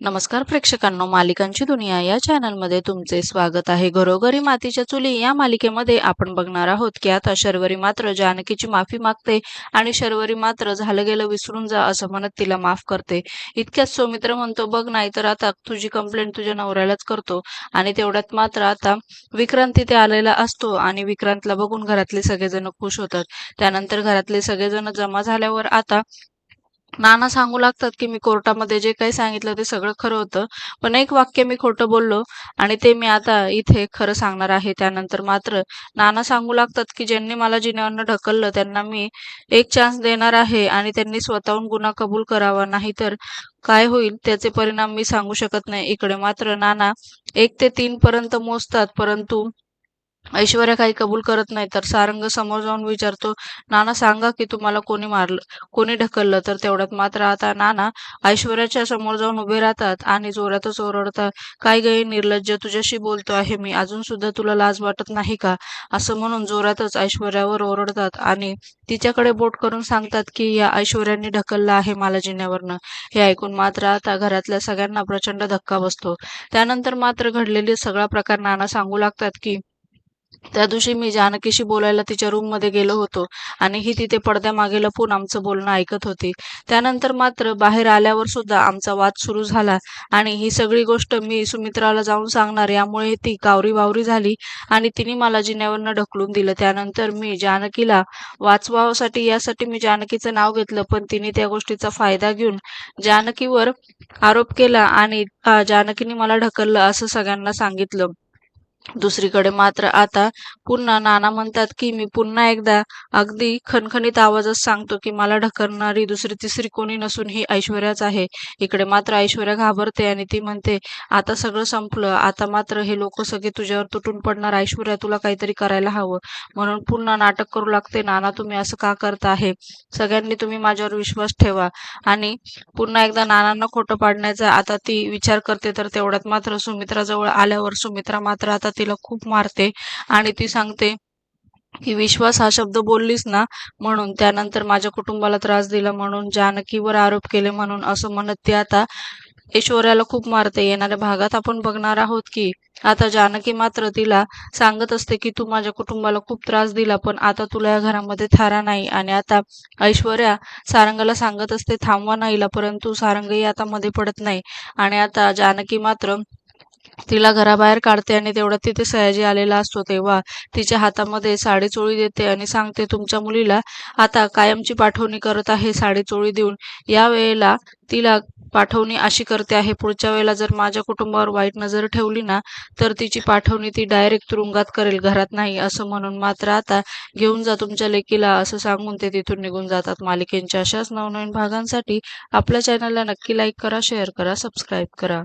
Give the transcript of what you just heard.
नमस्कार प्रेक्षकांनो मालिकांची दुनिया या चॅनलमध्ये तुमचे स्वागत आहे. घरोघरी मातीच्या चुली या मालिकेमध्ये आपण बघणार आहोत की आता शर्वरी मात्र जानकीची माफी मागते आणि शर्वरी मात्र झालं गेलं विसरून जा असं म्हणत तिला माफ करते. इतक्याच सौमित्र म्हणतो बघ नाही तर आता तुझी कंप्लेंट तुझ्या नवऱ्यालाच करतो. आणि तेवढ्यात मात्र आता विक्रांत तिथे आलेला असतो आणि विक्रांतला बघून घरातले सगळेजण खुश होतात. त्यानंतर घरातले सगळेजण जमा झाल्यावर आता नाना सांगू लागतात की मी कोर्टामध्ये जे काही सांगितलं ते सगळं खरं होतं. पण एक वाक्य मी खोटं बोललो आणि ते मी आता इथे खरं सांगणार आहे. त्यानंतर मात्र नाना सांगू लागतात की ज्यांनी मला जिन्यावरनं ढकललं त्यांना मी एक चान्स देणार आहे आणि त्यांनी स्वतःहून गुन्हा कबूल करावा. नाहीतर काय होईल त्याचे परिणाम मी सांगू शकत नाही. इकडे मात्र नाना एक ते तीन पर्यंत मोजतात परंतु ऐश्वर्या काही कबूल करत नाही तर सारंग समोर जाऊन विचारतो नाना सांगा की तुम्हाला कोणी मारलं कोणी ढकललं? तर तेवढ्यात मात्र आता नाना ऐश्वर्याच्या समोर जाऊन उभे राहतात आणि जोरातच ओरडतात काय गई निर्लज्ज तुझ्याशी बोलतो आहे मी अजून सुद्धा तुला लाज वाटत नाही का? असं म्हणून जोरातच ऐश्वर्यावर ओरडतात आणि तिच्याकडे बोट करून सांगतात की या ऐश्वर्याने ढकललं आहे मला जिन्यावरनं. हे ऐकून मात्र आता घरातल्या सगळ्यांना प्रचंड धक्का बसतो. त्यानंतर मात्र घडलेले सगळा प्रकार नाना सांगू लागतात की त्या दिवशी मी जानकीशी बोलायला तिच्या रूममध्ये गेलो होतो आणि ही तिथे पडद्यामागे लपून आमचं बोलणं ऐकत होती. त्यानंतर मात्र बाहेर आल्यावर सुद्धा आमचा वाद सुरू झाला आणि ही सगळी गोष्ट मी सुमित्राला जाऊन सांगणार यामुळे ती कावरी वावरी झाली आणि तिने मला जिन्यावरनं ढकलून दिलं. त्यानंतर मी जानकीला वाचवासाठी यासाठी मी जानकीचं नाव घेतलं पण तिने त्या गोष्टीचा फायदा घेऊन जानकीवर आरोप केला आणि जानकीने मला ढकललं असं सगळ्यांना सांगितलं. दुसरीकडे मात्र आता पुन्हा नाना म्हणतात की मी पुन्हा एकदा अगदी खणखणीत आवाजात सांगतो की मला ढकलणारी दुसरी तिसरी कोणी नसून ही ऐश्वर्याच आहे. इकडे मात्र ऐश्वर्या घाबरते आणि ती म्हणते आता सगळं संपलं. आता मात्र हे लोक सगळे तुझ्यावर तुटून पडणार. ऐश्वर्या तुला काहीतरी करायला हवं. म्हणून पुन्हा नाटक करू लागते. नाना तुम्ही असं का करता आहे? सगळ्यांनी तुम्ही माझ्यावर विश्वास ठेवा. आणि पुन्हा एकदा नानांना खोटं पाडण्याचा आता ती विचार करते. तर तेवढ्यात मात्र सुमित्राजवळ आल्यावर सुमित्रा मात्र आता तिला खूप मारते आणि ती सांगते की विश्वास हा शब्द बोललीस ना म्हणून त्यानंतर माझ्या कुटुंबाला त्रास दिला म्हणून जानकीवर आरोप केले म्हणून असं म्हणत ती आता ऐश्वर्याला खूप मारते. येणाऱ्या भागात आपण बघणार आहोत की आता जानकी मात्र तिला सांगत असते की तू माझ्या कुटुंबाला खूप त्रास दिला पण आता तुला या घरामध्ये थारा नाही आणि आता ऐश्वर्या सारंगाला सांगत असते थांबवा नाहीला परंतु सारंगही आता मध्ये पडत नाही. आणि आता जानकी मात्र तिला घराबाहेर काढते आणि तेवढ्यात तिथे सयाजी आलेला असतो तेव्हा तिच्या हातामध्ये साडी चोळी देते आणि सांगते तुमच्या मुलीला आता कायमची पाठवणी करत आहे साडी चोळी देऊन. या वेळेला तिला पाठवणी अशी करते आहे पुढच्या वेळेला जर माझ्या कुटुंबावर वाईट नजर ठेवली ना तर तिची पाठवणी ती डायरेक्ट तुरुंगात करेल घरात नाही. असं म्हणून मात्र आता घेऊन जा तुमच्या लेकीला असं सांगून ते तिथून निघून जातात. मालिकेंच्या अशाच नवनवीन भागांसाठी आपल्या चॅनलला नक्की लाईक करा शेअर करा सबस्क्राईब करा.